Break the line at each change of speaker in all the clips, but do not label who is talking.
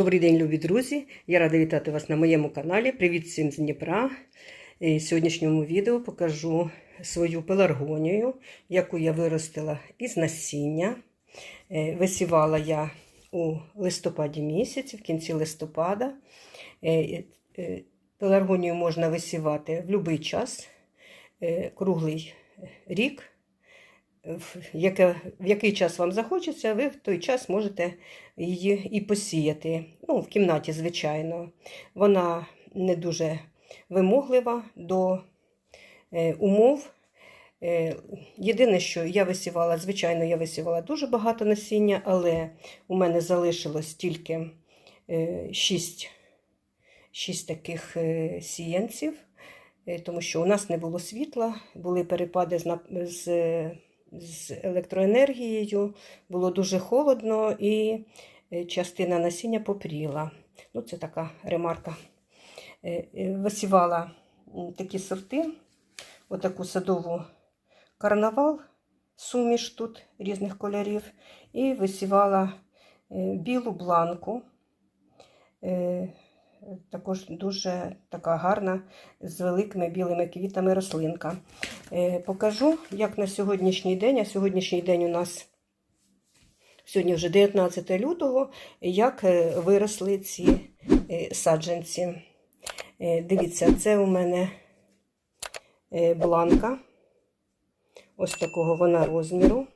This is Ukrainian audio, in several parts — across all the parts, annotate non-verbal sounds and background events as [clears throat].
Добрий день, любі друзі! Я рада вітати вас на моєму каналі. Привіт всім з Дніпра. І В сьогоднішньому відео покажу свою пеларгонію, яку я виростила із насіння. Е, Висівала я у листопаді місяці, в кінці листопада. Е, е, Пеларгонію можна висівати в будь-який час, круглий рік. В, який час вам захочеться, ви в той час можете її і посіяти. Ну, в кімнаті, звичайно. Вона не дуже вимоглива до е, умов. Е, єдине, що я висівала, звичайно, я висівала дуже багато насіння, але у мене залишилось тільки е, 6, 6 таких сіянців, тому що у нас не було світла, були перепади з, з, електроенергією, було дуже холодно і е, частина насіння попріла. Ну, це така ремарка. Е, е, Висівала такі сорти, отаку садову карнавал, суміш тут різних кольорів, і висівала білу бланку. Також дуже така гарна з великими білими квітами рослинка. Е, Покажу, як на сьогоднішній день, а сьогоднішній день у нас сьогодні вже 19 лютого, як е, виросли ці е, саджанці. Дивіться, це у мене бланка. Ось такого вона розміру.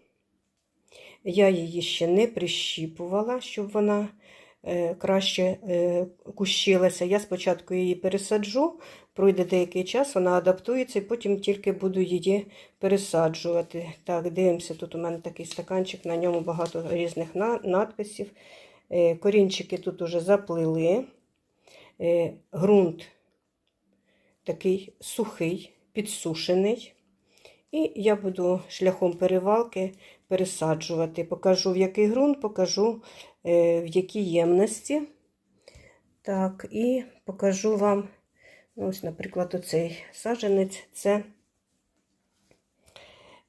Я її ще не прищіпувала, щоб вона краще е, кущилася. Я спочатку її пересаджу, пройде деякий час, вона адаптується, і потім тільки буду її пересаджувати. Так, дивимося, тут у мене такий стаканчик, на ньому багато різних надписів. Е, Корінчики тут уже заплили. Е, Ґрунт такий сухий, підсушений. І я буду шляхом перевалки пересаджувати. Покажу, в який ґрунт, покажу, е, в якій ємності. Так, і покажу вам, ну, ось, наприклад, оцей саджанець це,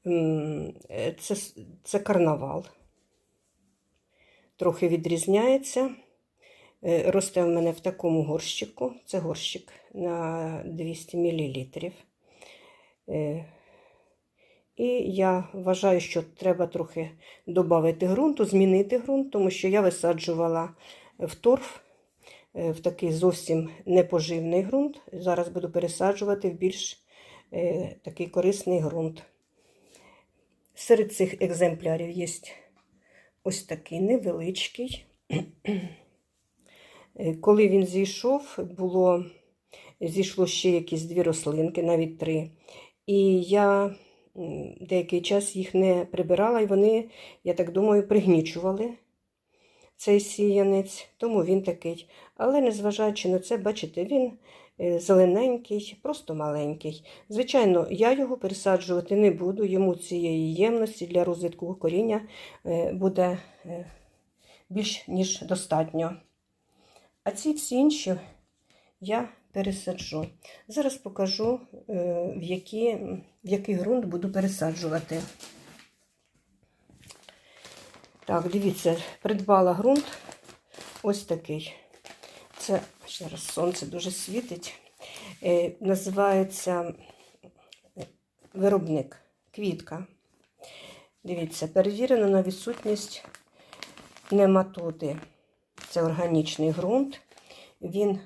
е, це, це карнавал. Трохи відрізняється. Е, Росте в мене в такому горщику. Це горщик на 200 мл. І я вважаю, що треба трохи додати ґрунту, змінити ґрунт, тому що я висаджувала в торф е, в такий зовсім непоживний ґрунт. Зараз буду пересаджувати в більш е, такий корисний ґрунт. Серед цих екземплярів є ось такий невеличкий. [clears throat] Е, Коли він зійшов, було, зійшло ще якісь дві рослинки, навіть три. І я деякий час їх не прибирала, і вони, я так думаю, пригнічували цей сіянець, тому він такий. Але незважаючи на це, бачите, він е, зелененький, просто маленький. Звичайно, я його пересаджувати не буду, йому цієї ємності для розвитку коріння е, буде е, більш ніж достатньо. А ці всі інші я пересаджу. Зараз покажу, е, в, які, в який ґрунт буду пересаджувати. Так, дивіться, придбала ґрунт ось такий. Це зараз сонце дуже світить. Е, називається е, виробник квітка. Дивіться, перевірено на відсутність нематоди. Це органічний ґрунт. Він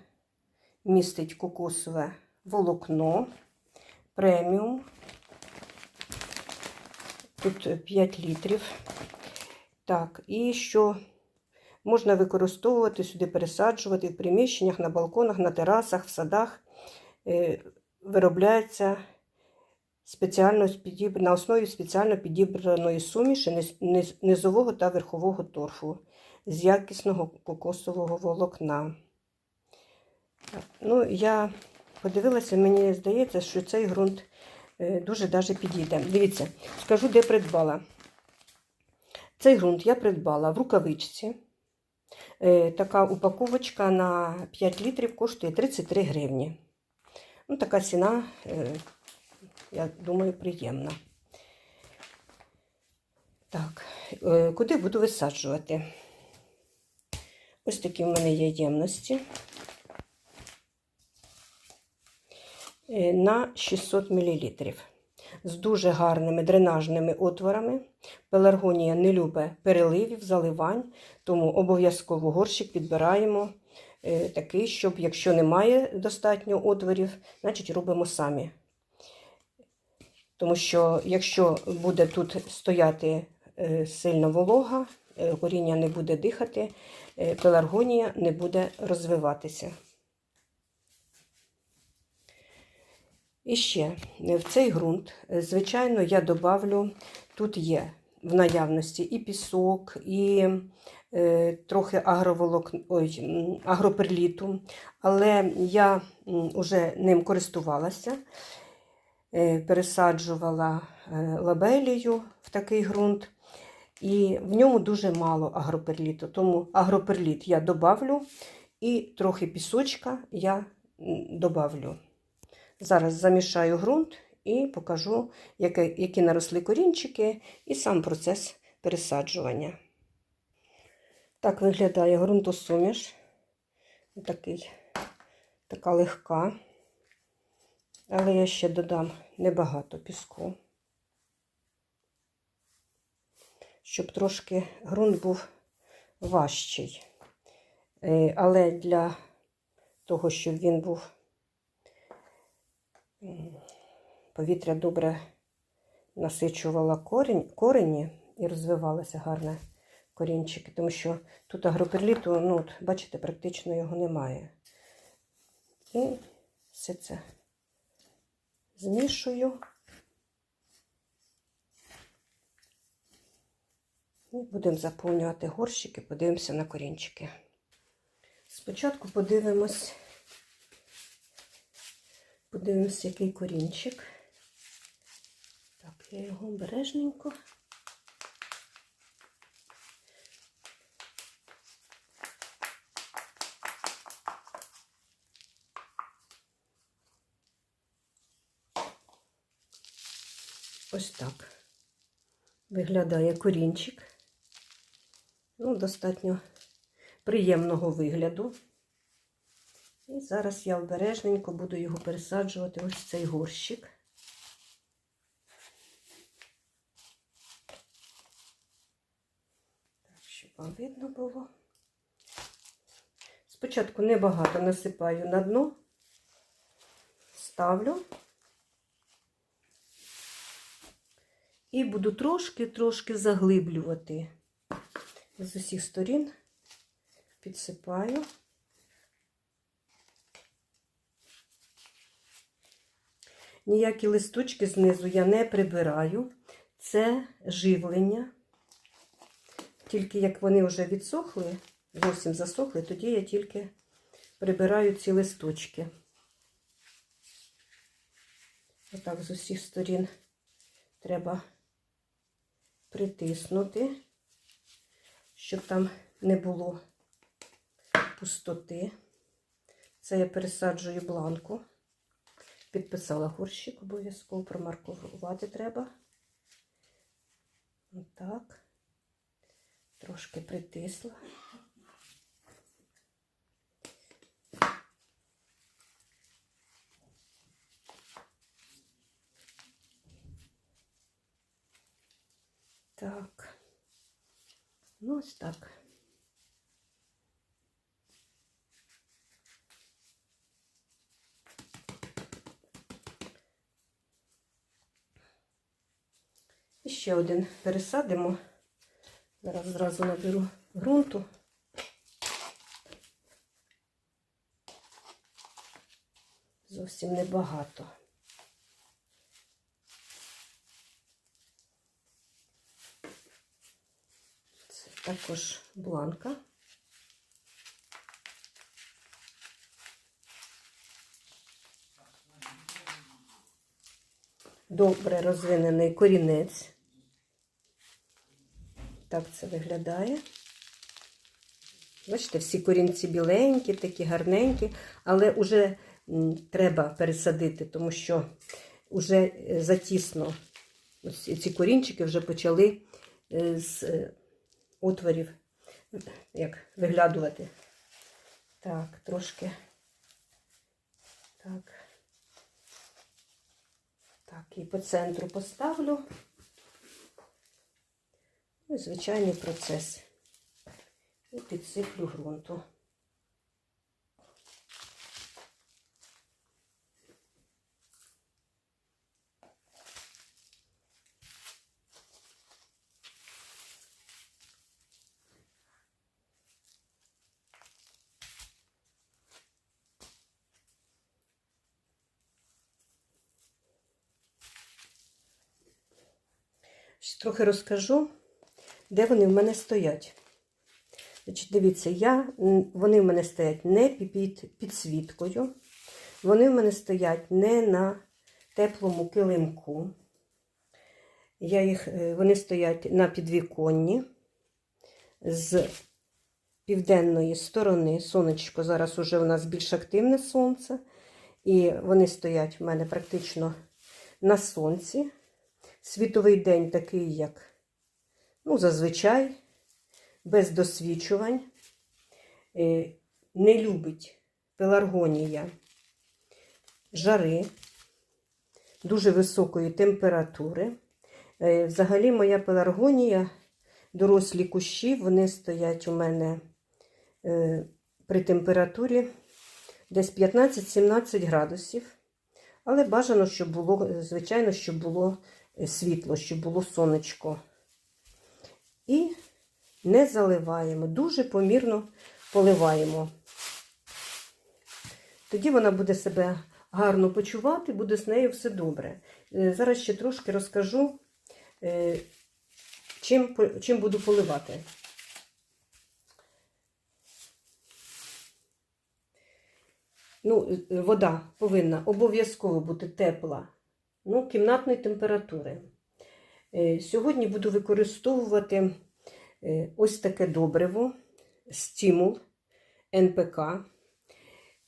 містить кокосове волокно, преміум. Тут 5 літрів. Так, і що можна використовувати сюди, пересаджувати в приміщеннях, на балконах, на терасах, в садах. Е, Виробляється спеціально на основі спеціально підібраної суміші низ- низ- низового та верхового торфу з якісного кокосового волокна. Ну, я подивилася, мені здається, що цей ґрунт е, дуже даже підійде. Дивіться, скажу, де придбала. Цей ґрунт я придбала в рукавичці. Е, Така упаковочка на 5 літрів коштує 33 гривні. Ну, така ціна, е, я думаю, приємна. Так, куди буду висаджувати? Ось такі в мене є ємності е, на 600 мл. З дуже гарними дренажними отворами. Пеларгонія не любить переливів, заливань, тому обов'язково горщик підбираємо е, такий, щоб якщо немає достатньо отворів, значить робимо самі. Тому що якщо буде тут стояти е, сильно волога, е, коріння не буде дихати, е, пеларгонія не буде розвиватися. І ще е, в цей ґрунт, е, звичайно, я добавлю, тут є в наявності і пісок, і е, трохи агроволок, ой, агроперліту, але я вже ним користувалася, е, пересаджувала е, лабелію в такий ґрунт, і в ньому дуже мало агроперліту. Тому агроперліт я добавлю і трохи пісочка я добавлю. Зараз замішаю ґрунт і покажу, які наросли корінчики, і сам процес пересаджування. Так виглядає ґрунтосуміш. Такий, така легка. Але я ще додам небагато піску, щоб трошки ґрунт був важчий. Е, Але для того, щоб він був повітря добре насичувало корінь, корені і розвивалося гарне корінчики, тому що тут агроперліту, ну, от, бачите, практично його немає. І все це змішую. І будемо заповнювати горщики, подивимося на корінчики. Спочатку подивимось. Подивимось, який корінчик. Так, я його обережненько. Ось так виглядає корінчик. Ну, достатньо приємного вигляду. І зараз я обережненько буду його пересаджувати ось в цей горщик. Так, щоб вам видно було. Спочатку небагато насипаю на дно, ставлю і буду трошки-трошки заглиблювати з усіх сторін, підсипаю. Ніякі листочки знизу я не прибираю. Це живлення. Тільки як вони вже відсохли, зовсім засохли, тоді я тільки прибираю ці листочки. Отак з усіх сторін треба притиснути, щоб там не було пустоти. Це я пересаджую бланку. Підписала горщик, обов'язково промаркувати треба. Отак. Трошки притисла. Так. Ну, ось так. Ще один пересадимо. Зараз зразу наберу ґрунту. Зовсім небагато. Це також бланка. Добре розвинений корінець. Так це виглядає. Бачите, всі корінці біленькі, такі гарненькі, але вже треба пересадити, тому що вже е, затісно ось ці корінчики вже почали е, з е, отворів як виглядувати. Так, трошки. Так. Так, і по центру поставлю. Ну, і звичайний процес. І підсиплю ґрунту. Трохи розкажу, де вони в мене стоять. Значить, дивіться, я, вони в мене стоять не під підсвіткою, вони в мене стоять не на теплому килимку. Я їх, е, вони стоять на підвіконні з південної сторони. Сонечко зараз уже у нас більш активне сонце. І вони стоять в мене практично на сонці. Світовий день такий, як ну, зазвичай, без досвідчувань. Е, Не любить пеларгонія жари, дуже високої температури. Е, Взагалі, моя пеларгонія, дорослі кущі, вони стоять у мене е, при температурі десь 15-17 градусів. Але бажано, щоб було, звичайно, щоб було світло, щоб було сонечко. І не заливаємо, дуже помірно поливаємо. Тоді вона буде себе гарно почувати, буде з нею все добре. Е, Зараз ще трошки розкажу, е, чим, чим буду поливати. Ну, е, вода повинна обов'язково бути тепла, ну, кімнатної температури. Е, Сьогодні буду використовувати е, ось таке добриво, стимул НПК.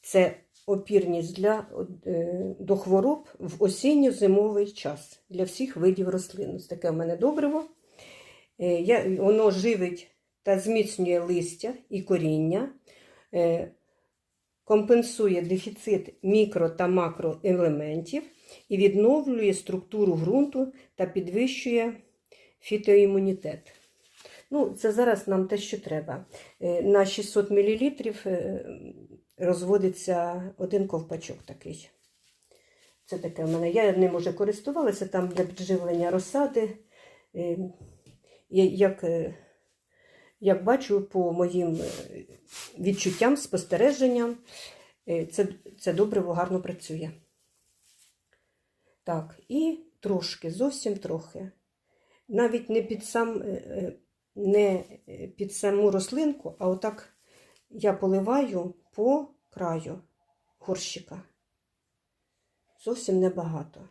Це опірність для, е, до хвороб в осінньо-зимовий час для всіх видів рослин. Ось таке в мене добриво. Я, воно живить та зміцнює листя і коріння, компенсує дефіцит мікро та макроелементів і відновлює структуру ґрунту та підвищує фітоімунітет. Ну, це зараз нам те, що треба. Е, На 600 мл розводиться один ковпачок такий. Це таке в мене. Я ним уже користувалася там для підживлення розсади. Е, Як, е, як бачу по моїм е, відчуттям, спостереженням, е, це, це добриво гарно працює. Так, і трошки, зовсім трохи. Навіть не під сам, е, е, не е, під саму рослинку, а отак я поливаю по краю горщика. Зовсім небагато.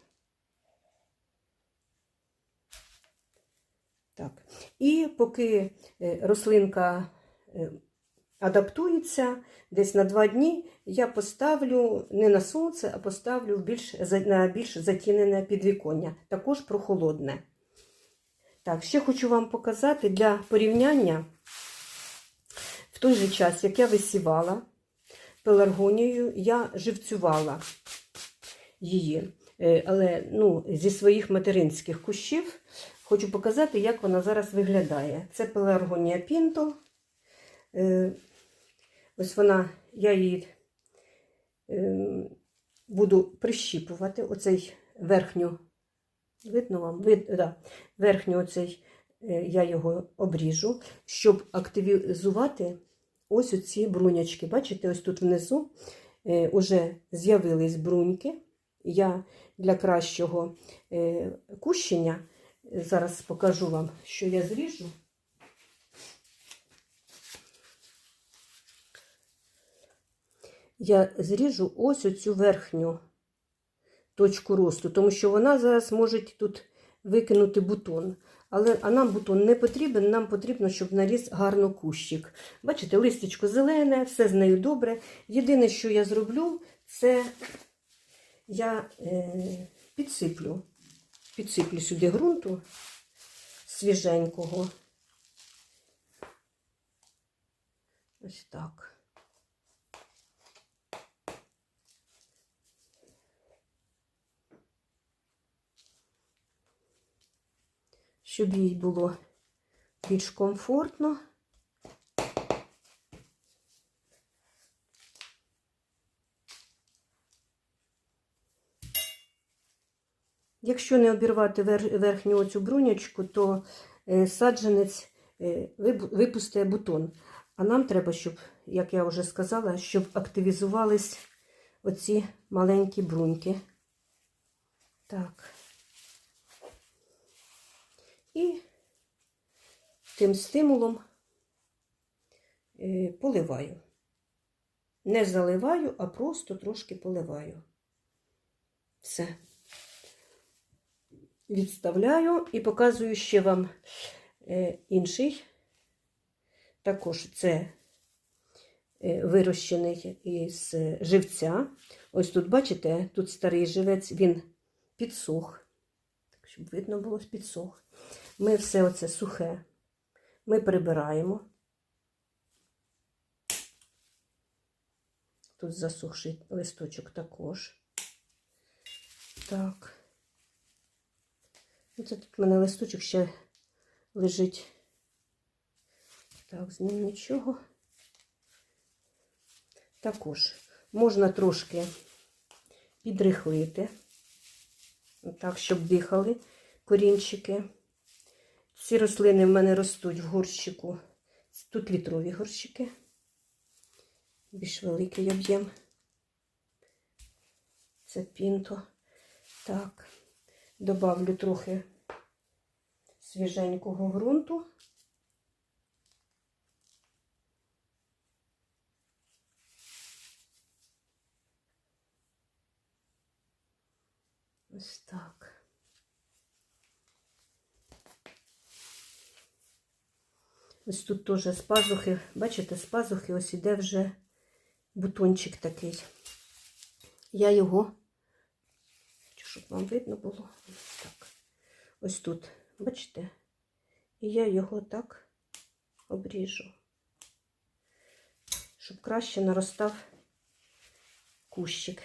Так. І поки рослинка адаптується, десь на два дні я поставлю не на сонце, а поставлю більш, на більш затінене підвіконня, також прохолодне. Так, ще хочу вам показати для порівняння в той же час, як я висівала пеларгонією, я живцювала її. Е, Але ну, зі своїх материнських кущів хочу показати, як вона зараз виглядає. Це пеларгонія пінто. Е, Ось вона, я її е, буду прищіпувати, оцей верхню, видно вам, Вид, да, верхню оцей, е, я його обріжу, щоб активізувати ось оці брунячки. Бачите, ось тут внизу е, уже з'явились бруньки. Я для кращого е, кущення е, зараз покажу вам, що я зріжу. Я зріжу ось оцю верхню точку росту, тому що вона зараз може тут викинути бутон. Але а нам бутон не потрібен, нам потрібно, щоб наріс гарно кущик. Бачите, листечко зелене, все з нею добре. Єдине, що я зроблю, це я е, підсиплю. Підсиплю сюди ґрунту свіженького. Ось так. Щоб їй було більш комфортно. Якщо не обірвати верхню оцю брунячку, то е, саджанець е, випустить бутон. А нам треба, щоб, як я вже сказала, щоб активізувались оці маленькі бруньки. Так. І тим стимулом е, поливаю. Не заливаю, а просто трошки поливаю. Все. Відставляю і показую ще вам е, інший. Також це е, вирощений із живця. Ось тут, бачите, тут старий живець, він підсох. Так, щоб видно було, підсох. Ми все оце сухе. Ми прибираємо. Тут засохший листочок також. Так. Оце тут в мене листочок ще лежить. Так, з ним нічого. Також можна трошки підрихлити, так, щоб дихали корінчики. Ці рослини в мене ростуть в горщику. Тут літрові горщики. Більш великий об'єм. Це пінто. Так, добавлю трохи свіженького ґрунту. Ось так. Ось тут теж з пазухи, бачите, з пазухи ось іде вже бутончик такий. Я його, щоб вам видно було, так. Ось тут, бачите? І я його так обріжу, щоб краще наростав кущик.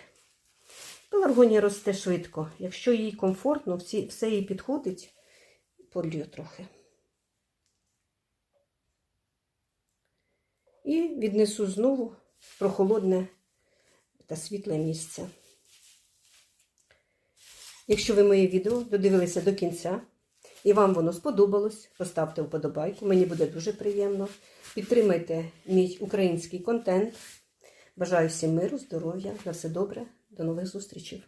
Пеларгонія росте швидко. Якщо їй комфортно, все їй підходить, полью трохи. І віднесу знову в прохолодне та світле місце. Якщо ви моє відео додивилися до кінця і вам воно сподобалось, поставте вподобайку, мені буде дуже приємно. Підтримайте мій український контент. Бажаю всім миру, здоров'я, на все добре, до нових зустрічей.